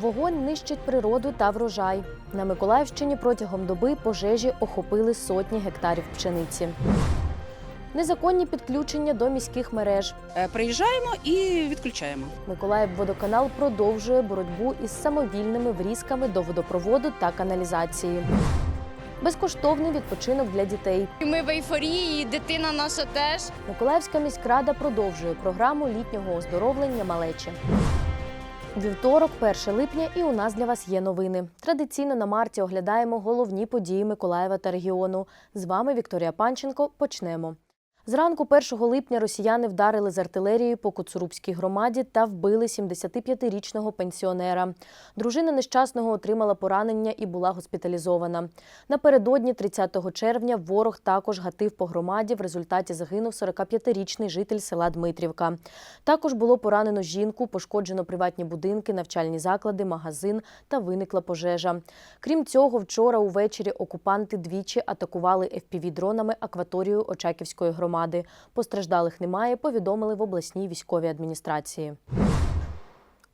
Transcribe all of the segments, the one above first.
Вогонь нищить природу та врожай. На Миколаївщині протягом доби пожежі охопили сотні гектарів пшениці. Незаконні підключення до міських мереж. Е, Приїжджаємо і відключаємо. Миколаївводоканал продовжує боротьбу із самовільними врізками до водопроводу та каналізації. Безкоштовний відпочинок для дітей. Ми в ейфорії, і дитина наша теж. Миколаївська міськрада продовжує програму літнього оздоровлення малечі. Вівторок, 1 липня, і у нас для вас є новини. Традиційно на марті оглядаємо головні події Миколаєва та регіону. З вами Вікторія Панченко. Почнемо. Зранку 1 липня росіяни вдарили з артилерії по Коцурубській громаді та вбили 75-річного пенсіонера. Дружина нещасного отримала поранення і була госпіталізована. Напередодні, 30 червня, ворог також гатив по громаді. В результаті загинув 45-річний житель села Дмитрівка. Також було поранено жінку, пошкоджено приватні будинки, навчальні заклади, магазин та виникла пожежа. Крім цього, вчора увечері окупанти двічі атакували FPV-дронами акваторію Очаківської громади. Постраждалих немає, повідомили в обласній військовій адміністрації.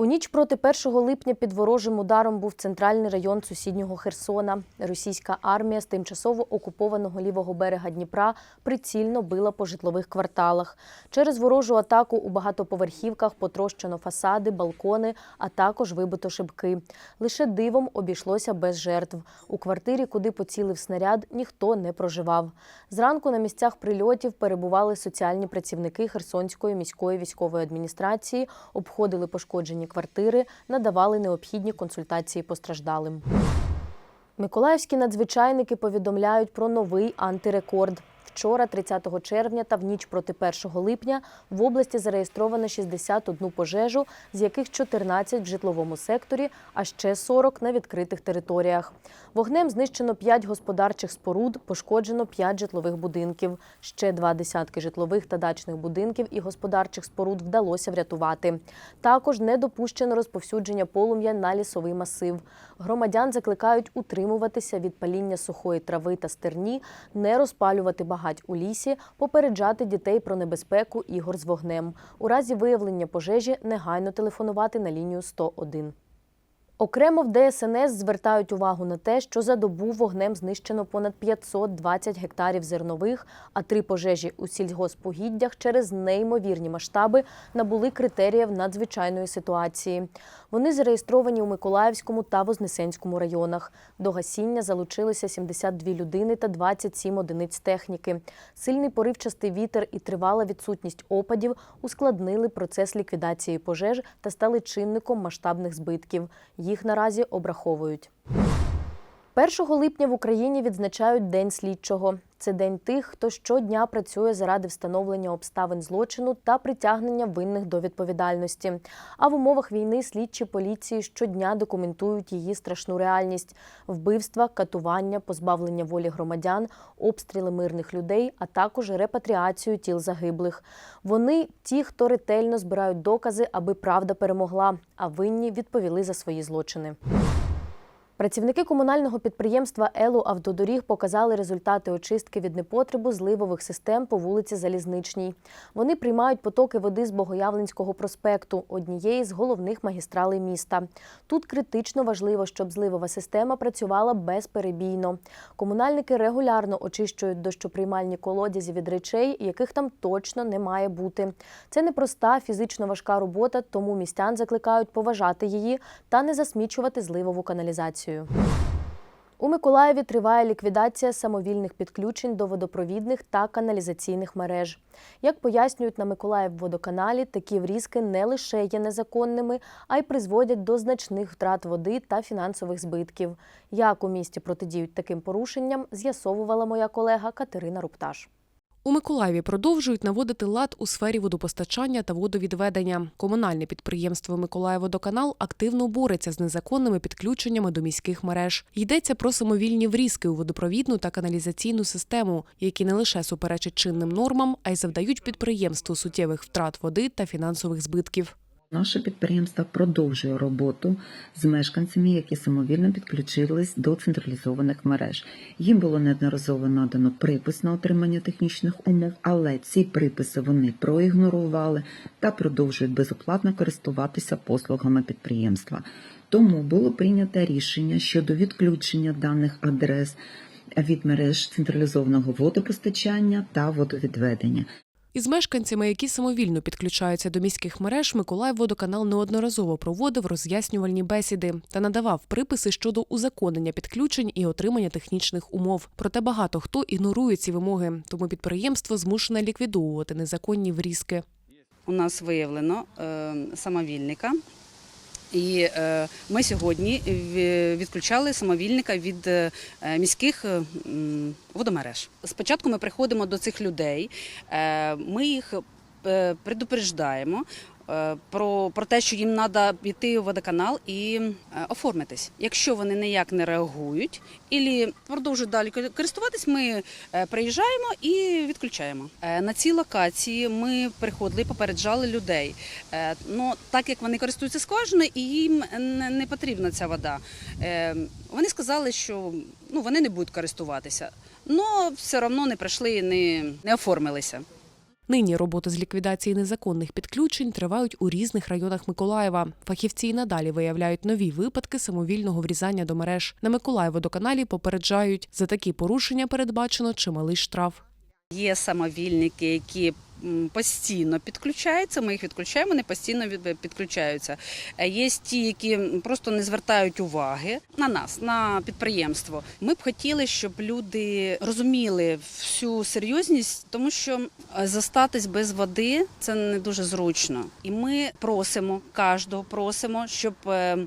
У ніч проти 1 липня під ворожим ударом був центральний район сусіднього Херсона. Російська армія з тимчасово окупованого лівого берега Дніпра прицільно била по житлових кварталах. Через ворожу атаку у багатоповерхівках потрощено фасади, балкони, а також вибито шибки. Лише дивом обійшлося без жертв. У квартирі, куди поцілив снаряд, ніхто не проживав. Зранку на місцях прильотів перебували соціальні працівники Херсонської міської військової адміністрації, обходили пошкоджені квартири, надавали необхідні консультації постраждалим. Миколаївські надзвичайники повідомляють про новий антирекорд. Вчора, 30 червня та в ніч проти 1 липня в області зареєстровано 61 пожежу, з яких 14 в житловому секторі, а ще 40 на відкритих територіях. Вогнем знищено 5 господарчих споруд, пошкоджено 5 житлових будинків. Ще два десятки житлових та дачних будинків і господарчих споруд вдалося врятувати. Також не допущено розповсюдження полум'я на лісовий масив. Громадян закликають утримуватися від паління сухої трави та стерні, не розпалювати багать у лісі, попереджати дітей про небезпеку ігор з вогнем. У разі виявлення пожежі негайно телефонувати на лінію 101. Окремо в ДСНС звертають увагу на те, що за добу вогнем знищено понад 520 гектарів зернових, а три пожежі у сільгоспогіддях через неймовірні масштаби набули критеріїв надзвичайної ситуації. Вони зареєстровані у Миколаївському та Вознесенському районах. До гасіння залучилися 72 людини та 27 одиниць техніки. Сильний поривчастий вітер і тривала відсутність опадів ускладнили процес ліквідації пожеж та стали чинником масштабних збитків. Їх наразі обраховують. 1 липня в Україні відзначають День слідчого. Це день тих, хто щодня працює заради встановлення обставин злочину та притягнення винних до відповідальності. А в умовах війни слідчі поліції щодня документують її страшну реальність: вбивства, катування, позбавлення волі громадян, обстріли мирних людей, а також репатріацію тіл загиблих. Вони ті, хто ретельно збирають докази, аби правда перемогла, а винні відповіли за свої злочини. Працівники комунального підприємства Елу Автодоріг показали результати очистки від непотребу зливових систем по вулиці Залізничній. Вони приймають потоки води з Богоявленського проспекту, однієї з головних магістралей міста. Тут критично важливо, щоб зливова система працювала безперебійно. Комунальники регулярно очищують дощоприймальні колодязі від речей, яких там точно не має бути. Це непроста фізично важка робота, тому містян закликають поважати її та не засмічувати зливову каналізацію. У Миколаєві триває ліквідація самовільних підключень до водопровідних та каналізаційних мереж. Як пояснюють на Миколаївводоканалі, такі врізки не лише є незаконними, а й призводять до значних втрат води та фінансових збитків. Як у місті протидіють таким порушенням, з'ясовувала моя колега Катерина Рупташ. У Миколаєві продовжують наводити лад у сфері водопостачання та водовідведення. Комунальне підприємство Миколаївводоканал активно бореться з незаконними підключеннями до міських мереж. Йдеться про самовільні врізки у водопровідну та каналізаційну систему, які не лише суперечать чинним нормам, а й завдають підприємству суттєвих втрат води та фінансових збитків. Наше підприємство продовжує роботу з мешканцями, які самовільно підключились до централізованих мереж. Їм було неодноразово надано припис на отримання технічних умов, але ці приписи вони проігнорували та продовжують безоплатно користуватися послугами підприємства. Тому було прийнято рішення щодо відключення даних адрес від мереж централізованого водопостачання та водовідведення. Із мешканцями, які самовільно підключаються до міських мереж, Миколаївводоканал неодноразово проводив роз'яснювальні бесіди та надавав приписи щодо узаконення підключень і отримання технічних умов. Проте багато хто ігнорує ці вимоги, тому підприємство змушене ліквідовувати незаконні врізки. У нас виявлено е, самовільника. І е, ми сьогодні відключали самовільника від е, міських е, водомереж. Спочатку ми приходимо до цих людей, ми їх предупреждаємо. Е, Про, про те, що їм треба піти у водоканал і е, оформитись. Якщо вони ніяк не реагують і продовжують далі користуватись, ми е, приїжджаємо і відключаємо. На цій локації ми приходили і попереджали людей. Ну так як вони користуються скважиною і їм не, потрібна ця вода. Вони сказали, що ну вони не будуть користуватися, але все одно не прийшли і не, не оформилися. Нині роботи з ліквідації незаконних підключень тривають у різних районах Миколаєва. Фахівці й надалі виявляють нові випадки самовільного врізання до мереж. На Миколаєводоканалі попереджають, за такі порушення передбачено чималий штраф. Є самовільники, які постійно підключаються. Ми їх відключаємо, вони постійно від- підключаються. Е, Є ті, які просто не звертають уваги на нас, на підприємство. Ми б хотіли, щоб люди розуміли всю серйозність, тому що е, зостатись без води це не дуже зручно. І ми просимо кожного, просимо, щоб. е,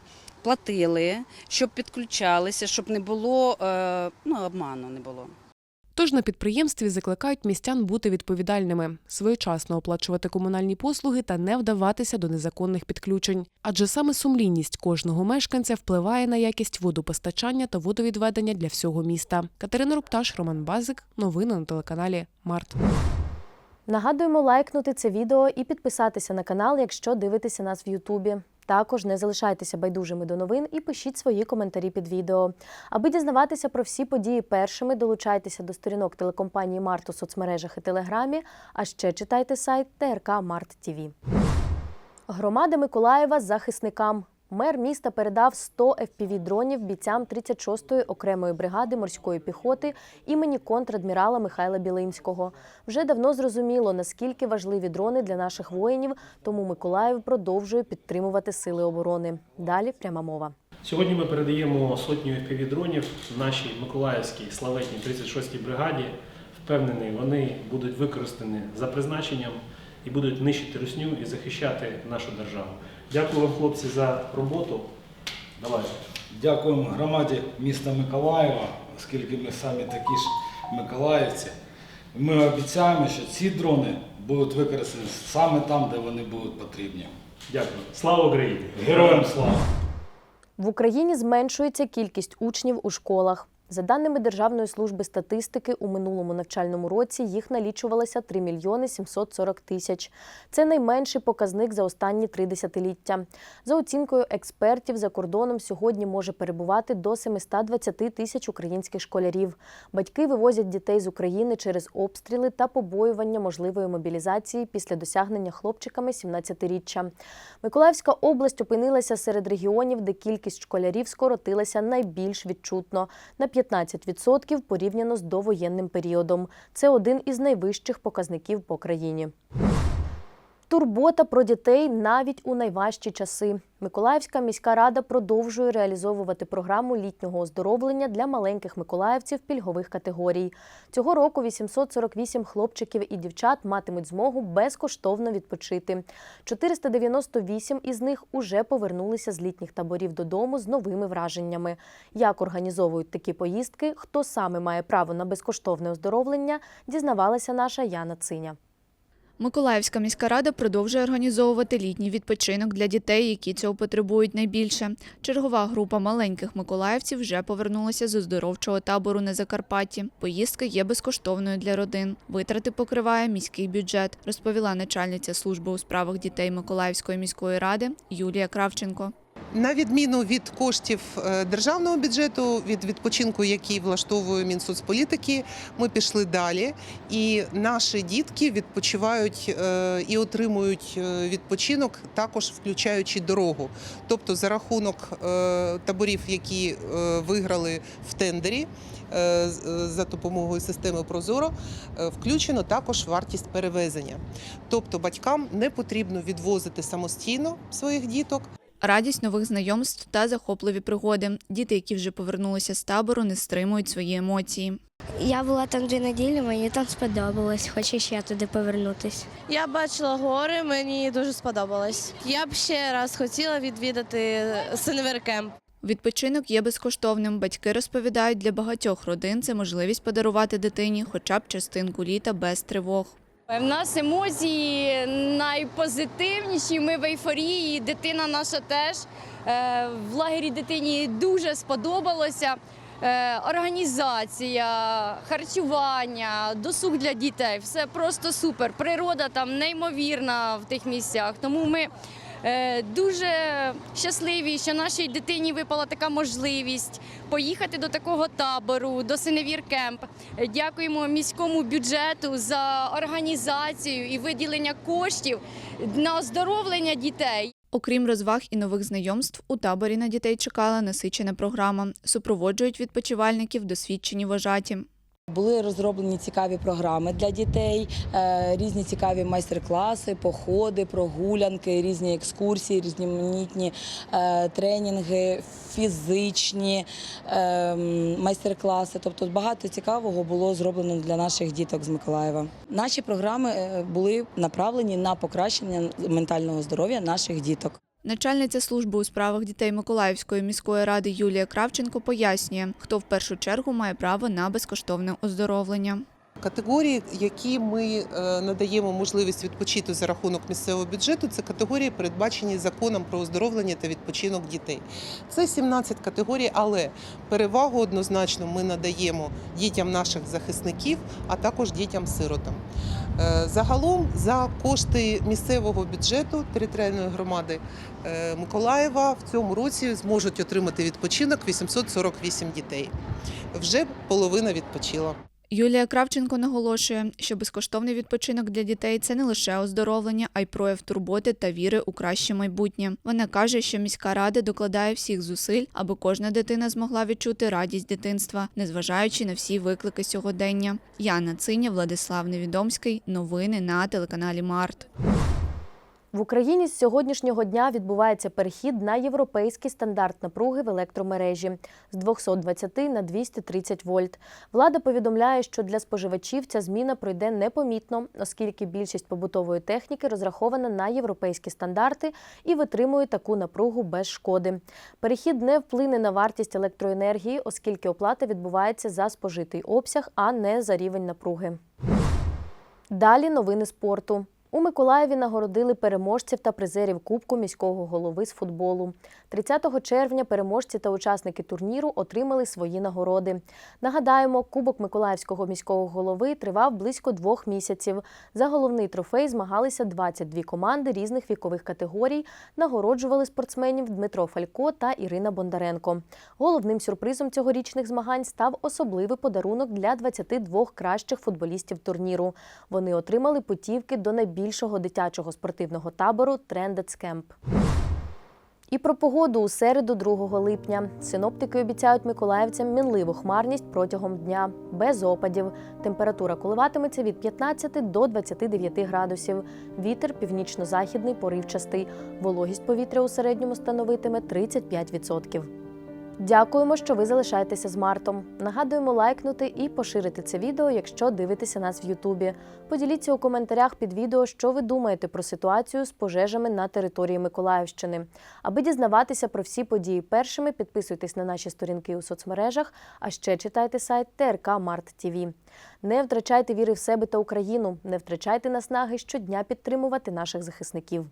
Платили, щоб підключалися, щоб не було е, ну, обману не було. Тож на підприємстві закликають містян бути відповідальними, своєчасно оплачувати комунальні послуги та не вдаватися до незаконних підключень. Адже саме сумлінність кожного мешканця впливає на якість водопостачання та водовідведення для всього міста. Катерина Рупташ, Роман Базик. Новини на телеканалі Март. Нагадуємо лайкнути це відео і підписатися на канал, якщо дивитеся нас в Ютубі. Також не залишайтеся байдужими до новин і пишіть свої коментарі під відео. Аби дізнаватися про всі події першими, долучайтеся до сторінок телекомпанії Март у соцмережах і Телеграмі, а ще читайте сайт ТРК Март ТІВІ. Громада Миколаєва захисникам. Мер міста передав 100 FPV-дронів бійцям 36-ї окремої бригади морської піхоти імені контрадмірала Михайла Білинського. Вже давно зрозуміло, наскільки важливі дрони для наших воїнів, тому Миколаїв продовжує підтримувати сили оборони. Далі пряма мова. Сьогодні ми передаємо сотню FPV-дронів нашій Миколаївській славетній 36-й бригаді. Впевнений, вони будуть використані за призначенням і будуть нищити русню і захищати нашу державу. Дякую вам, хлопці, за роботу. Давайте. Дякуємо громаді міста Миколаєва, оскільки ми самі такі ж миколаївці. Ми обіцяємо, що ці дрони будуть використані саме там, де вони будуть потрібні. Дякую. Слава Україні! Героям слава! В Україні зменшується кількість учнів у школах. За даними Державної служби статистики, у минулому навчальному році їх налічувалося 3 мільйони 740 тисяч. Це найменший показник за останні три десятиліття. За оцінкою експертів, за кордоном сьогодні може перебувати до 720 тисяч українських школярів. Батьки вивозять дітей з України через обстріли та побоювання можливої мобілізації після досягнення хлопчиками 17-річчя. Миколаївська область опинилася серед регіонів, де кількість школярів скоротилася найбільш відчутно на 15% порівняно з довоєнним періодом. Це один із найвищих показників по країні. Турбота про дітей навіть у найважчі часи. Миколаївська міська рада продовжує реалізовувати програму літнього оздоровлення для маленьких миколаївців пільгових категорій. Цього року 848 хлопчиків і дівчат матимуть змогу безкоштовно відпочити. 498 із них уже повернулися з літніх таборів додому з новими враженнями. Як організовують такі поїздки, хто саме має право на безкоштовне оздоровлення, дізнавалася наша Яна Циня. Миколаївська міська рада продовжує організовувати літній відпочинок для дітей, які цього потребують найбільше. Чергова група маленьких миколаївців вже повернулася з оздоровчого табору на Закарпатті. Поїздка є безкоштовною для родин. Витрати покриває міський бюджет, розповіла начальниця служби у справах дітей Миколаївської міської ради Юлія Кравченко. На відміну від коштів е, державного бюджету, від відпочинку, який влаштовує Мінсоцполітики, ми пішли далі. І наші дітки відпочивають е, і отримують е, відпочинок, також включаючи дорогу. Тобто за рахунок таборів, які виграли в тендері. За допомогою системи Прозоро включено також вартість перевезення. Тобто батькам не потрібно відвозити самостійно своїх діток, Радість нових знайомств та захопливі пригоди. Діти, які вже повернулися з табору, не стримують свої емоції. Я була там дві неділі, мені там сподобалось, хочу ще туди повернутися. Я бачила гори, мені дуже сподобалось. Я б ще раз хотіла відвідати Синверкемп. Відпочинок є безкоштовним. Батьки розповідають, для багатьох родин це можливість подарувати дитині хоча б частинку літа без тривог. В нас емоції найпозитивніші. Ми в ейфорії. Дитина наша теж Е, в лагері дитині дуже сподобалося. Е, Організація, харчування, досуг для дітей все просто супер. Природа там неймовірна в тих місцях. Тому ми е, дуже щасливі, що нашій дитині випала така можливість поїхати до такого табору, до Синевір Кемп. Е, Дякуємо міському бюджету за організацію і виділення коштів на оздоровлення дітей. Окрім розваг і нових знайомств, у таборі на дітей чекала насичена програма. Супроводжують відпочивальників досвідчені вожаті. Були розроблені цікаві програми для дітей, е, різні цікаві майстер-класи, походи, прогулянки, різні екскурсії, різноманітні е, тренінги, фізичні е, майстер-класи. Тобто багато цікавого було зроблено для наших діток з Миколаєва. Наші програми були направлені на покращення ментального здоров'я наших діток. Начальниця служби у справах дітей Миколаївської міської ради Юлія Кравченко пояснює, хто в першу чергу має право на безкоштовне оздоровлення. Категорії, які ми е, надаємо можливість відпочити за рахунок місцевого бюджету, це категорії, передбачені законом про оздоровлення та відпочинок дітей. Це 17 категорій, але перевагу однозначно ми надаємо дітям наших захисників, а також дітям-сиротам. Е, Загалом за кошти місцевого бюджету територіальної громади е, Миколаєва в цьому році зможуть отримати відпочинок 848 дітей. Вже половина відпочила. Юлія Кравченко наголошує, що безкоштовний відпочинок для дітей це не лише оздоровлення, а й прояв турботи та віри у краще майбутнє. Вона каже, що міська рада докладає всіх зусиль, аби кожна дитина змогла відчути радість дитинства, незважаючи на всі виклики сьогодення. Яна Циня, Владислав Невідомський. Новини на телеканалі Март. В Україні з сьогоднішнього дня відбувається перехід на європейський стандарт напруги в електромережі з 220 на 230 вольт. Влада повідомляє, що для споживачів ця зміна пройде непомітно, оскільки більшість побутової техніки розрахована на європейські стандарти і витримує таку напругу без шкоди. Перехід не вплине на вартість електроенергії, оскільки оплата відбувається за спожитий обсяг, а не за рівень напруги. Далі новини спорту. У Миколаєві нагородили переможців та призерів Кубку міського голови з футболу. 30 червня переможці та учасники турніру отримали свої нагороди. Нагадаємо, Кубок Миколаївського міського голови тривав близько двох місяців. За головний трофей змагалися 22 команди різних вікових категорій. Нагороджували спортсменів Дмитро Фалько та Ірина Бондаренко. Головним сюрпризом цьогорічних змагань став особливий подарунок для 22 кращих футболістів турніру. Вони отримали путівки до найбільшого дитячого спортивного табору Трендец Кемп. І про погоду у середу 2 липня. Синоптики обіцяють миколаївцям мінливу хмарність протягом дня, без опадів. Температура коливатиметься від 15 до 29 градусів. Вітер північно-західний поривчастий. Вологість повітря у середньому становитиме 35%. Дякуємо, що ви залишаєтеся з Мартом. Нагадуємо лайкнути і поширити це відео, якщо дивитеся нас в Ютубі. Поділіться у коментарях під відео, що ви думаєте про ситуацію з пожежами на території Миколаївщини. Аби дізнаватися про всі події першими, підписуйтесь на наші сторінки у соцмережах, а ще читайте сайт ТРК Март ТІВІ. Не втрачайте віри в себе та Україну, не втрачайте наснаги щодня підтримувати наших захисників.